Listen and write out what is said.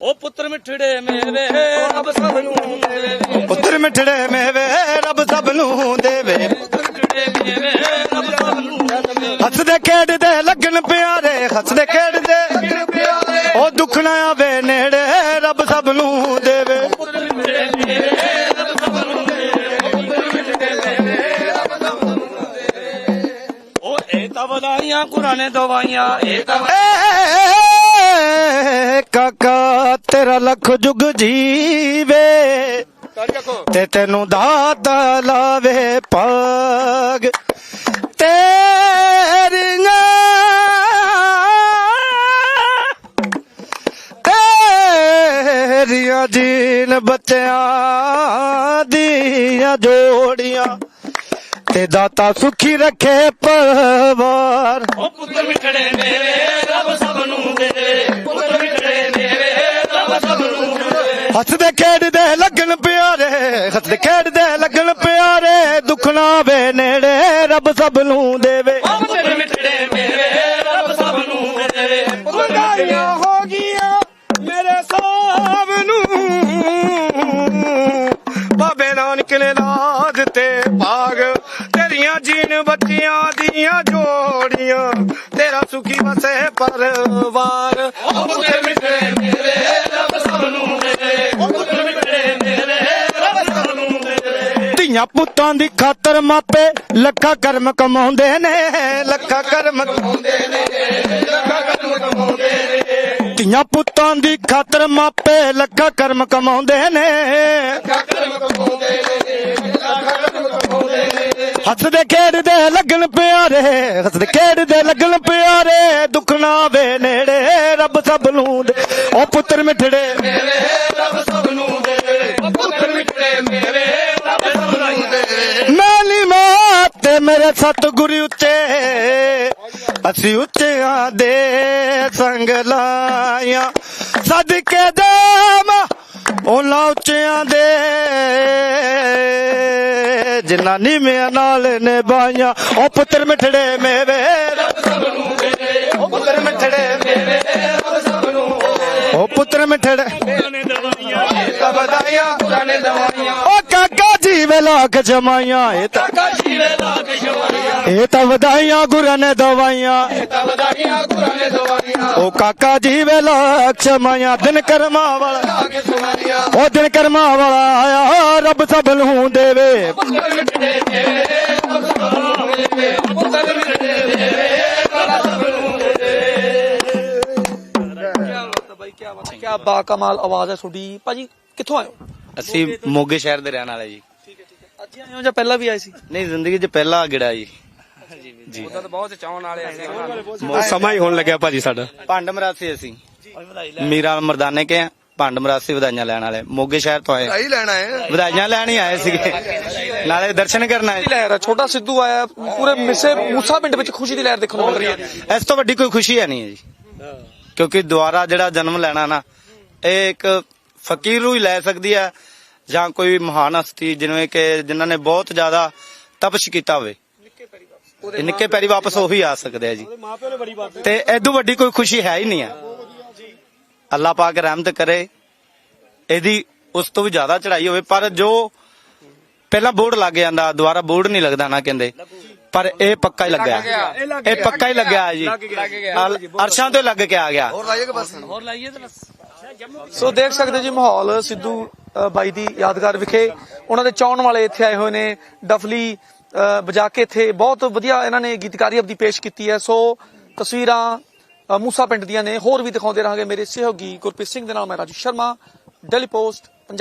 ਉਹ ਪੁੱਤਰ ਮਿੱਠੜੇ ਮੇਵੇ ਰੱਬ ਸਭ ਨੂੰ ਦੇਵੇ। ਪੁੱਤਰ ਮਿੱਠੜੇ ਮੇਵੇ ਰੱਬ ਸਭ ਨੂੰ ਦੇਵੇ। ਪੁੱਤਰ ਮਿੱਠੜੇ ਮੇਵੇ ਰੱਬ ਸਭ ਨੂੰ ਦੇਵੇ। ਹੱਸਦੇ ਖੇਡਦੇ ਲੱਗਣ ਪਿਆਰੇ ਹੱਸਦੇ ਖੇਡਦੇ ਲੱਗਣ ਪਿਆਰੇ। ਉਹ ਦੁੱਖ ਨਾ ਆਵੇ ਨੇੜੇ ਰੱਬ ਸਭ ਨੂੰ ਦੇਵੇ। ਪੁੱਤਰ ਮਿੱਠੜੇ ਮੇਵੇ ਰੱਬ ਸਭ ਨੂੰ ਉਹ ਇਹ ਤਾਂ ਵਧਾਈਆਂ ਕੁਰਾਨੇ ਦਵਾਈਆਂ ਇਹ ਤਾਂ ਕਾਕਾ ਤੇਰਾ ਲੱਖ ਜੁਗ ਜੀਵੇ। ਤੇ ਤੈਨੂੰ ਦਾਤ ਲਾਵੇ ਪਗ ਤੇਰੀਆਂ ਤੇਰੀਆਂ ਜੀਨ ਬੱਚਿਆਂ ਦੀਆਂ ਜੋੜੀਆਂ ਤੇ ਦਾਤਾ ਸੁਖੀ ਰੱਖੇ ਪਰਵਾਰ। ਉਹ ਪੁੱਤਰ ਮਿੱਠੜੇ ਮੇਵੇ ਹੱਸਦੇ ਖੇਡਦੇ ਲੱਗਣ ਪਿਆਰੇ ਹੱਸਦੇ ਖੇਡਦੇ ਲੱਗਣ ਪਿਆਰੇ ਦੁੱਖ ਨਾ ਵੇ ਨੇੜੇ ਰੱਬ ਸਭ ਨੂੰ ਦੇਵੇ। ਉਹ ਪੁੱਤਰ ਮਿੱਠੜੇ ਮੇਵੇ ਰੱਬ ਸਭ ਨੂੰ ਦੇਵੇ ਪੁੱਤਰ ਮਿੱਠੜੇ ਹੋ ਗਈਆਂ ਮੇਰੇ ਸਾਹਬ ਨੂੰ। ਬਾਬੇ ਨਾਨਕ ਨੇ ਲਾਜ ਤੇ ਭਾਗ ਤੇਰੀਆਂ ਜੀਨ ਬੱਚਿਆਂ ਦੀਆਂ ਜੋੜੀਆਂ ਤੇਰਾ ਸੁਖੀ ਵਸੇ ਪਰਵਾਰ। ਉਹ ਪੁੱਤਰ ਧੀਆਂ ਪੁੱਤਾਂ ਦੀ ਖਾਤਰ ਮਾਪੇ ਲੱਖਾਂ ਕਰਮ ਕਮਾਉਂਦੇ ਨੇ, ਲੱਖਾਂ ਕਰਮ ਕਮਾਉਂਦੇ ਨੇ, ਲੱਖਾਂ ਕਰਮ ਕਮਾਉਂਦੇ ਨੇ। ਧੀਆਂ ਪੁੱਤਾਂ ਦੀ ਖਾਤਰ ਮਾਪੇ ਲੱਖਾਂ ਕਰਮ ਕਮਾਉਂਦੇ ਨੇ ਹੱਸਦੇ ਖੇਡਦੇ ਲੱਗਣ ਪਿਆਰੇ, ਹੱਸਦੇ ਖੇਡਦੇ ਲੱਗਣ ਪਿਆਰੇ, ਦੁੱਖ ਨਾ ਵੇ ਨੇੜੇ, ਰੱਬ ਸਭ ਨੂੰ ਉਹ ਪੁੱਤਰ ਮਿੱਠੜੇ ਮੇਰੇ ਸਤਿਗੁਰੂ ਉੱਚੇ ਅਸੀਂ ਉੱਚਿਆਂ ਦੇ ਸੰਗ ਲਾਇਆ ਸਦਕੇ ਦੇਮ ਉਹਨਾਂ ਉੱਚਿਆਂ ਦੇ ਜਿਨ੍ਹਾਂ ਨੀਵਿਆਂ ਨਾਲ ਨਿਭਾਈਆਂ। ਉਹ ਪੁੱਤਰ ਮਿੱਠੜੇ ਮੇਵੇ ਉਹ ਪੁੱਤਰ ਮਿੱਠੜੇ ਮੇਵੇ ਉਹ ਪੁੱਤਰ ਮਿੱਠੜੇ। ਤਾਂ ਵਧਾਈਆਂ ਪੁਰਾਣੇ ਦਵਾਈਆਂ। ਉਹ ਕਾਕਾ ਜੀ ਵੇ ਲੱਖ ਜਮਾਈਆਂ ਇਹ ਤਾਂ ਕਾਕਾ ਜੀਵੇ ਲਾਗ ਸ਼ਵਾਈਆਂ ਇਹ ਤਾਂ ਵਧਾਈਆਂ ਗੁਰਾਂ ਨੇ ਦਵਾਈਆਂ। ਤਾਂ ਵਧਾਈਆਂ ਪੁਰਾਣੇ ਦਵਾਈਆਂ। ਉਹ ਕਾਕਾ ਜੀ ਵੇ ਲੱਖ ਜਮਾਈਆਂ ਦਿਨ ਕਰਮਾ ਵਾਲਾ। ਉਹ ਦਿਨ ਕਰਮਾ ਵਾਲਾ ਆਇਆ ਰੱਬ ਸਭ ਨੂੰ ਦੇਵੇ। ਪੁੱਤਰ ਮਿੱਠੜੇ ਮੇਵੇ ਰੱਬ ਸਭ ਨੂੰ ਦੇਵੇ। ਪੁੱਤਰ ਮਿੱਠੜੇ ਮੇਵੇ ਰੱਬ ਸਭ ਨੂੰ ਕੀ ਬਾ ਕਮਾਲ ਆਵਾਜ਼ ਹੈ ਤੁਹਾਡੀ। ਭਾਜੀ ਕਿੱਥੋਂ ਆਏ ਹੋ? ਅਸੀਂ ਮੋਗੇ ਸ਼ਹਿਰ ਦੇ ਰਹਿਣ ਵਾਲੇ ਜੀ। ਅੱਜ ਆਏ ਹੋ ਜਾਂ ਪਹਿਲਾਂ ਵੀ ਆਏ ਸੀ? ਨਹੀਂ ਜ਼ਿੰਦਗੀ 'ਚ ਪਹਿਲਾ ਗਿੜਾ ਜੀ। ਉਹ ਸਮਾਂ ਹੀ ਹੋਣ ਲੱਗਿਆ ਭਾਜੀ ਸਾਡਾ। ਭੰਡ ਮਰਾਸੀ ਅਸੀਂ ਮੀਰਾ ਮਰਦਾਨੇ ਕੇ ਆ ਭੰਡ ਮਰਾਸੀ ਵਧਾਈਆਂ ਲੈਣ ਵਾਲੇ। ਮੋਗੇ ਸ਼ਹਿਰ ਤੋਂ ਆਏ। ਵਧਾਈ ਲੈਣਾ ਹੈ ਵਧਾਈਆਂ ਲੈਣ ਹੀ ਆਏ ਸੀਗੇ। ਨਾਲੇ ਦਰਸ਼ਨ ਕਰਨ ਆਏ। ਲਹਿਰ ਹੈ ਛੋਟਾ ਸਿੱਧੂ ਆਇਆ ਪੂਰੇ ਮਿਸੇ ਮੂਸਾ ਪਿੰਡ ਵਿੱਚ ਖੁਸ਼ੀ ਦੀ ਲਹਿਰ ਦੇਖਣ ਨੂੰ ਮਿਲ ਰਹੀ ਹੈ ਇਸ ਤੋਂ ਵੱਡੀ ਕੋਈ ਖੁਸ਼ੀ ਹੈ ਨਹੀਂ ਹੈ ਜੀ। ਕਿਉਂਕਿ ਦੁਬਾਰਾ ਜਿਹੜਾ ਜਨਮ ਲੈਣਾ ਨਾ ਇਹ ਇੱਕ ਫਕੀਰ ਨੂੰ ਹੀ ਲੈ ਸਕਦੀ ਹੈ। ਜਾਂ ਕੋਈ ਮਹਾਨ ਹਸਤੀ ਜਿਵੇਂ ਕਿ ਜਿਨ੍ਹਾਂ ਨੇ ਬਹੁਤ ਜ਼ਿਆਦਾ ਤਪਸ਼ ਕੀਤਾ ਹੋਵੇ। ਇਹ ਨਿੱਕੇ ਪੈਰੀ ਵਾਪਸ ਉਹੀ ਆ ਸਕਦੇ ਆ ਜੀ। ਤੇ ਐਦੂ ਵੱਡੀ ਕੋਈ ਖੁਸ਼ੀ ਹੈ ਹੀ ਨਹੀਂ ਹੈ ਅੱਲਾਹ ਪਾਕ ਰਹਿਮਤ ਕਰੇ। ਇਹਦੀ ਉਸ ਤੋਂ ਵੀ ਜ਼ਿਆਦਾ ਚੜਾਈ ਹੋਵੇ। ਪਰ ਜੋ ਪਹਿਲਾਂ ਬੋਰਡ ਲੱਗ ਜਾਂਦਾ ਦੁਬਾਰਾ ਬੋਰਡ ਨਹੀਂ ਲੱਗਦਾ ਨਾ ਕਹਿੰਦੇ। ਪਰ ਇਹ ਪੱਕਾ ਹੀ ਲੱਗਿਆ। ਇਹ ਪੱਕਾ ਹੀ ਲੱਗਿਆ ਜੀ। ਅਰਸ਼ਾਂ ਤੋਂ ਲੱਗ ਕੇ ਆ ਗਿਆ। ਹੋਰ ਲਾਈਏ ਕਿ ਬਸ? ਸੋ ਦੇਖ ਸਕਦੇ ਜੀ ਮਾਹੌਲ ਸਿੱਧੂ ਬਾਈ ਦੀ ਯਾਦਗਾਰ ਵਿਖੇ ਉਹਨਾਂ ਦੇ ਚਾਹਣ ਵਾਲੇ ਇੱਥੇ ਆਏ ਹੋਏ ਨੇ। ਡਫਲੀ ਅ, ਵਜਾ ਕੇ ਇੱਥੇ ਬਹੁਤ ਵਧੀਆ ਇਹਨਾਂ ਨੇ ਗੀਤਕਾਰੀ ਆਪਦੀ ਪੇਸ਼ ਕੀਤੀ ਹੈ। ਸੋ ਤਸਵੀਰਾਂ ਮੂਸਾ ਪਿੰਡ ਦੀਆਂ ਨੇ। ਹੋਰ ਵੀ ਦਿਖਾਉਂਦੇ ਰਹਾਂਗੇ ਮੇਰੇ ਸਹਿਯੋਗੀ ਗੁਰਪ੍ਰੀਤ ਸਿੰਘ ਦੇ ਨਾਲ ਮੈਂ ਰਾਜੂ ਸ਼ਰਮਾ ਡੇਲੀ ਪੋਸਟ।